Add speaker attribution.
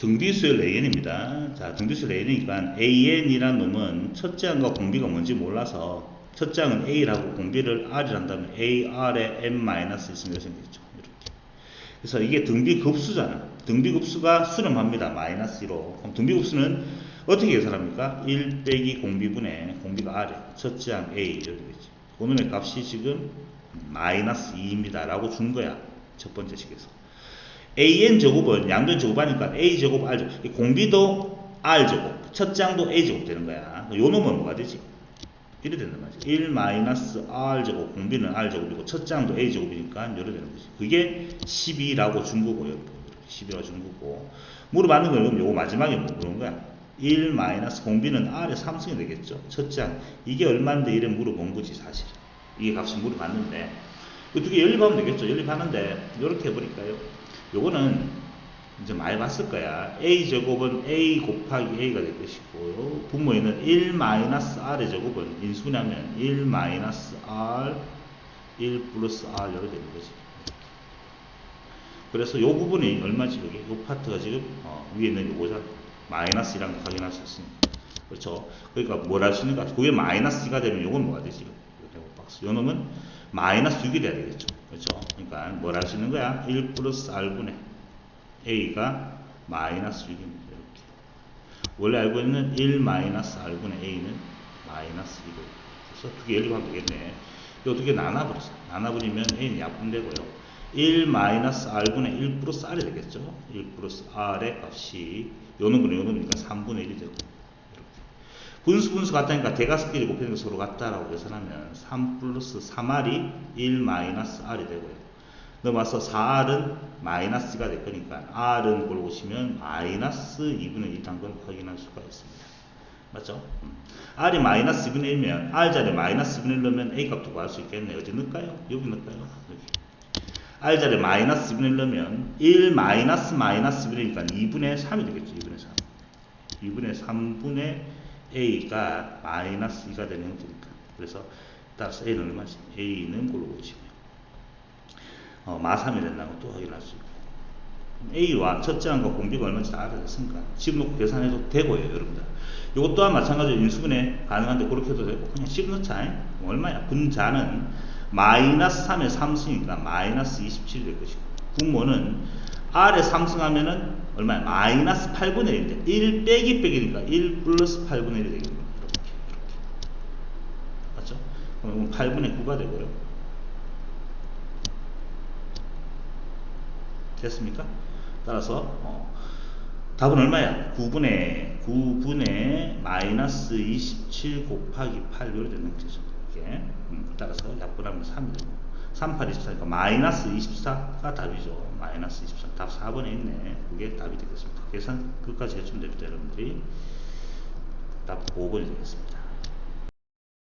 Speaker 1: 등비수열 AN입니다. 자, 등비수열 AN이니까 AN이란 놈은 첫째 항과 공비가 뭔지 몰라서 첫째 항은 A라고 공비를 R이란다면 AR에 N- 있으면 이렇게 되겠죠. 이렇게. 그래서 이게 등비급수잖아. 등비급수가 수렴합니다. 마이너스 1로. 그럼 등비급수는 어떻게 계산합니까? 1 빼기 공비분의 공비가 R에 첫째 항 A 이렇게 되겠죠. 그놈의 값이 지금 마이너스 2입니다. 라고 준 거야. 첫 번째 식에서. An 제곱은 양변 제곱하니까 a 제곱 r 제곱. 이 공비도 r 제곱, 첫 장도 a 제곱 되는 거야. 요 놈은 뭐가 되지? 이래 된단 말이지. 1 마이너스 r 제곱, 공비는 r 제곱이고 첫 장도 a 제곱이니까 이래 되는 거지. 그게 12라고 준 거고요. 12라고 준 거고. 물어봤는 건 그럼 요거 마지막에 물어본 거야. 1 마이너스 공비는 r의 3승이 되겠죠. 첫 장. 이게 얼마인데 이래 물어본 거지 사실. 이게 값이 물어봤는데 그 두 개 연립하면 되겠죠. 연립하는데 이렇게 해버릴까요? 요거는 이제 많이 봤을 거야. a 제곱은 a 곱하기 a가 될 것이고 분모에는 1 마이너스 r의 제곱은 인수냐면 1 마이너스 r 1 플러스 r 이렇게 되는 거지. 그래서 요 부분이 얼마지 여기 요 파트가 지금 어, 위에 있는 요거잖아. 마이너스랑 확인할 수 있습니다. 그렇죠. 그러니까 뭘 할 수 있는가? 그게 마이너스 2가 되면 요건 뭐가 되지? 요 박스. 요 놈은 마이너스 6이 돼야 되겠죠. 그렇죠. 그러니까 수 있는 거야? 1 플러스 r분의 a가 마이너스 6입니다. 이렇게. 원래 알고 있는 1 마이너스 r분의 a는 마이너스 2고 그래서 두개 연립하면 되겠네. 요두개 나눠버렸어. 나눠버리면 a는 약분되고요. 1 마이너스 r분의 1 플러스 r이 되겠죠. 1 플러스 r의 값이 요는 분의 요는 니까 3분의 1이 되고. 분수 분수 같다니까 대가스끼리 곱해는 거 서로 같다라고 계산하면 3 플러스 3r이 1 마이너스 r이 되고요. 넘어서 4r은 마이너스가 될 거니까 r은 꼴 보시면 마이너스 2분의 1한 걸 확인할 수가 있습니다. 맞죠? 음. r이 마이너스 2분의 1면 r 자리에 마이너스 2분의 1 넣으면 a 값도 구할 수 있겠네요. 어디 넣을까요? 여기 넣을까요? 여기. r 자리에 마이너스 2분의 1 넣으면 1 마이너스 마이너스 2분의 1이니까 2분의 3이 되겠죠. 2분의 3. 2분의 3분의 a가 마이너스 2가 되는 형태니까. 그래서 따라서 a는 얼마지? a는 골로 보시고요. 어, 마3이 된다는 것도 확인할 수 있고. A와 첫째 항과 공비가 얼마인지 다 알아냈으니까 집어넣고 계산해도 되고요, 여러분들. 이것 또한 마찬가지로 인수분해 가능한데 그렇게 해도 되고 그냥 집어넣자. 얼마야? 분자는 마이너스 3에 3승이니까 마이너스 27이 될 것이고 분모는 R에 3승하면은 얼마야? 마이너스 8분의 1인데 1 빼기 빼기니까 1 플러스 8분의 1이 되겠네요. 이렇게, 이렇게. 맞죠? 그럼 8분의 9가 되고요. 됐습니까? 따라서 어, 답은 얼마야? 9분의 9분의 마이너스 27 곱하기 8 이렇게 되는 거죠. 이게 음, 따라서 약분하면 3이 되고 3, 8, 24니까 마이너스 24가 답이죠. 마이너스 24. 답 4번에 있네. 그게 답이 되겠습니다. 계산 끝까지 해주면 됩니다. 여러분들이 답 5번이 되겠습니다.